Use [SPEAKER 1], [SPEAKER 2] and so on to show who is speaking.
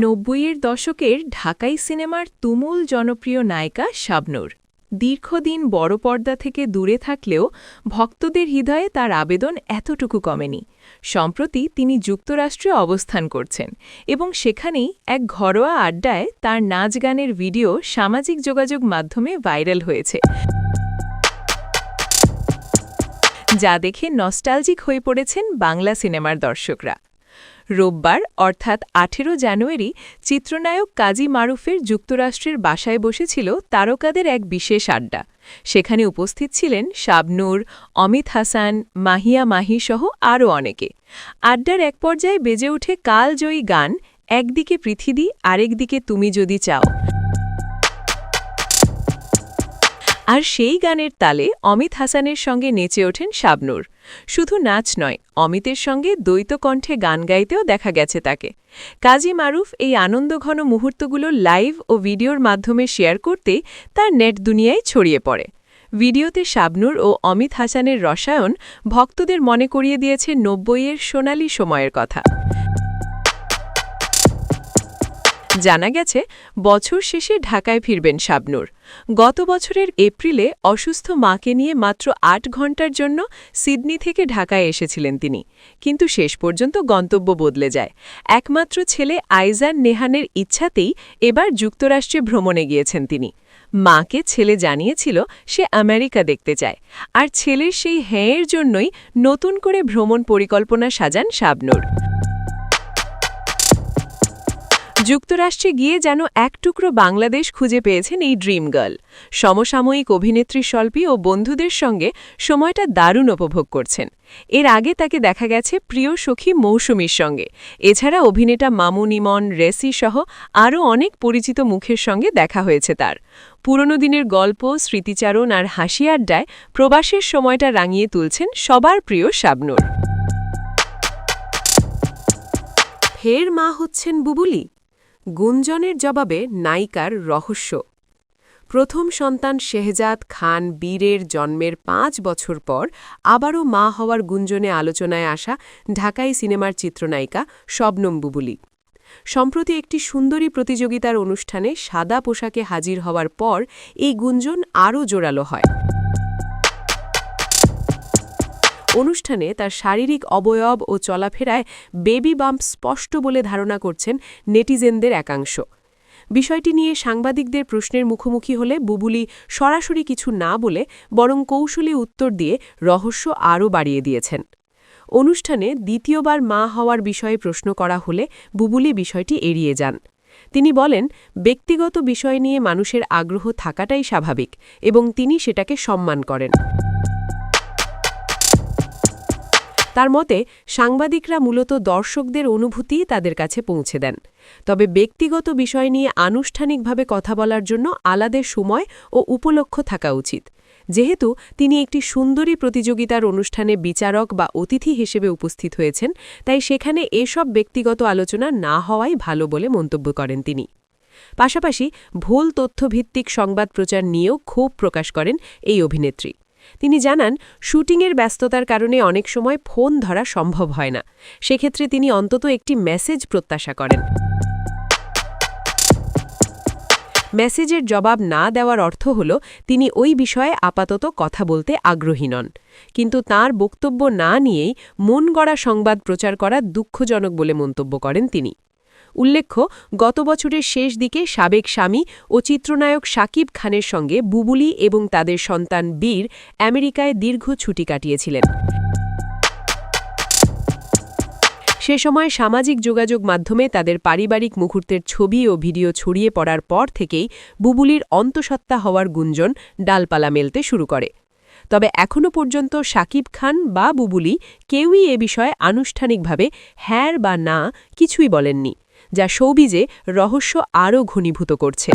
[SPEAKER 1] নব্বইয়ের দশকের ঢাকাই সিনেমার তুমুল জনপ্রিয় নায়িকা শাবনূর। দীর্ঘদিন বড় পর্দা থেকে দূরে থাকলেও ভক্তদের হৃদয়ে তার আবেদন এতটুকু কমেনি। সম্প্রতি তিনি যুক্তরাষ্ট্রে অবস্থান করছেন এবং সেখানেই এক ঘরোয়া আড্ডায় তার নাচ গানের ভিডিও সামাজিক যোগাযোগ মাধ্যমে ভাইরাল হয়েছে। যা দেখে নস্টালজিক হয়ে পড়েছেন বাংলা সিনেমার দর্শকরা। রোববার, অর্থাৎ আঠেরো জানুয়ারি, চিত্রনায়ক কাজী মারুফের যুক্তরাষ্ট্রের বাসায় বসেছিল তারকাদের এক বিশেষ আড্ডা। সেখানে উপস্থিত ছিলেন শাবনূর, অমিত হাসান, মাহিয়া মাহি সহ আরও অনেকে। আড্ডার এক পর্যায়ে বেজে ওঠে কালজয়ী গান, একদিকে পৃথিবী আরেকদিকে তুমি যদি চাও। আর সেই গানের তালে অমিত হাসানের সঙ্গে নেচে ওঠেন শাবনূর। শুধু নাচ নয়, অমিতের সঙ্গে দ্বৈত কণ্ঠে গান গাইতেও দেখা গেছে তাকে। কাজী মারুফ এই আনন্দঘন মুহূর্তগুলো লাইভ ও ভিডিওর মাধ্যমে শেয়ার করতে তার নেট দুনিয়ায় ছড়িয়ে পড়ে। ভিডিওতে শাবনুর ও অমিত হাসানের রসায়ন ভক্তদের মনে করিয়ে দিয়েছে নব্বইয়ের সোনালি সময়ের কথা। জানা গেছে, বছর শেষে ঢাকায় ফিরবেন শাবনূর। গত বছরের এপ্রিলে অসুস্থ মাকে নিয়ে মাত্র আট ঘণ্টার জন্য সিডনি থেকে ঢাকায় এসেছিলেন তিনি। কিন্তু শেষ পর্যন্ত গন্তব্য বদলে যায়। একমাত্র ছেলে আইজান নেহানের ইচ্ছাতেই এবার যুক্তরাষ্ট্রে ভ্রমণে গিয়েছেন তিনি। মাকে ছেলে জানিয়েছিল সে আমেরিকা দেখতে চায়। আর ছেলের সেই হ্যাঁয়ের জন্যই নতুন করে ভ্রমণ পরিকল্পনা সাজান শাবনূর। যুক্তরাষ্ট্রে গিয়ে যেন এক টুকরো বাংলাদেশ খুঁজে পেয়েছেন এই ড্রিম গার্ল। সমসাময়িক অভিনেত্রী স্বল্পী ও বন্ধুদের সঙ্গে সময়টা দারুণ উপভোগ করছেন। এর আগে তাকে দেখা গেছে প্রিয় সখী মৌসুমীর সঙ্গে। এছাড়া অভিনেতা মামুন ইমন, রেসি সহ আরও অনেক পরিচিত মুখের সঙ্গে দেখা হয়েছে তার। পুরনো দিনের গল্প, স্মৃতিচারণ আর হাসি আড্ডায় প্রবাসের সময়টা রাঙিয়ে তুলছেন সবার প্রিয় শাবনুর। ফের মা হচ্ছেন বুবুলি? গুঞ্জনের জবাবে নায়িকার রহস্য। প্রথম সন্তান শেহজাদ খান বীরের জন্মের পাঁচ বছর পর আবারও মা হওয়ার গুঞ্জনে আলোচনায় আসা ঢাকাই সিনেমার চিত্রনায়িকা শবনম বুবুলি। সম্প্রতি একটি সুন্দরী প্রতিযোগিতার অনুষ্ঠানে সাদা পোশাকে হাজির হওয়ার পর এই গুঞ্জন আরও জোরালো হয়। অনুষ্ঠানে তার শারীরিক অবয়ব ও চলাফেরায় বেবি বাম্প স্পষ্ট বলে ধারণা করছেন নেটিজেনদের একাংশ। বিষয়টি নিয়ে সাংবাদিকদের প্রশ্নের মুখোমুখি হলে বুবুলি সরাসরি কিছু না বলে বরং কৌশলী উত্তর দিয়ে রহস্য আরও বাড়িয়ে দিয়েছেন। অনুষ্ঠানে দ্বিতীয়বার মা হওয়ার বিষয়ে প্রশ্ন করা হলে বুবুলি বিষয়টি এড়িয়ে যান। তিনি বলেন, ব্যক্তিগত বিষয় নিয়ে মানুষের আগ্রহ থাকাটাই স্বাভাবিক এবং তিনি সেটাকে সম্মান করেন। তার মতে, সাংবাদিকরা মূলত দর্শকদের অনুভূতি তাদের কাছে পৌঁছে দেন। তবে ব্যক্তিগত বিষয় নিয়ে আনুষ্ঠানিকভাবে কথা বলার জন্য আলাদা সময় ও উপলক্ষ থাকা উচিত। যেহেতু তিনি একটি সুন্দরী প্রতিযোগিতার অনুষ্ঠানে বিচারক বা অতিথি হিসেবে উপস্থিত হয়েছেন, তাই সেখানে এসব ব্যক্তিগত আলোচনা না হওয়াই ভালো বলে মন্তব্য করেন তিনি। পাশাপাশি ভুল তথ্যভিত্তিক সংবাদ প্রচার নিয়েও ক্ষোভ প্রকাশ করেন এই অভিনেত্রী। তিনি জানান, শুটিংয়ের ব্যস্ততার কারণে অনেক সময় ফোন ধরা সম্ভব হয় না। সেক্ষেত্রে তিনি অন্তত একটি মেসেজ প্রত্যাশা করেন। মেসেজের জবাব না দেওয়ার অর্থ হল, তিনি ওই বিষয়ে আপাতত কথা বলতে আগ্রহী নন। কিন্তু তার বক্তব্য না নিয়েই মন গড়া সংবাদ প্রচার করা দুঃখজনক বলে মন্তব্য করেন তিনি। উল্লেখ্য, গত বছরের শেষ দিকে সাবেক স্বামী ও চিত্রনায়ক শাকিব খানের সঙ্গে বুবুলি এবং তাদের সন্তান বীর আমেরিকায় দীর্ঘ ছুটি কাটিয়েছিলেন। সে সময় সামাজিক যোগাযোগ মাধ্যমে তাদের পারিবারিক মুহূর্তের ছবি ও ভিডিও ছড়িয়ে পড়ার পর থেকেই বুবুলির অন্তঃসত্ত্বা হওয়ার গুঞ্জন ডালপালা মেলতে শুরু করে। তবে এখনও পর্যন্ত সাকিব খান বা বুবুলি কেউই এ বিষয়ে আনুষ্ঠানিকভাবে হ্যার বা না কিছুই বলেননি। যা সৌবিজে রহস্য আরও ঘনীভূত করছে।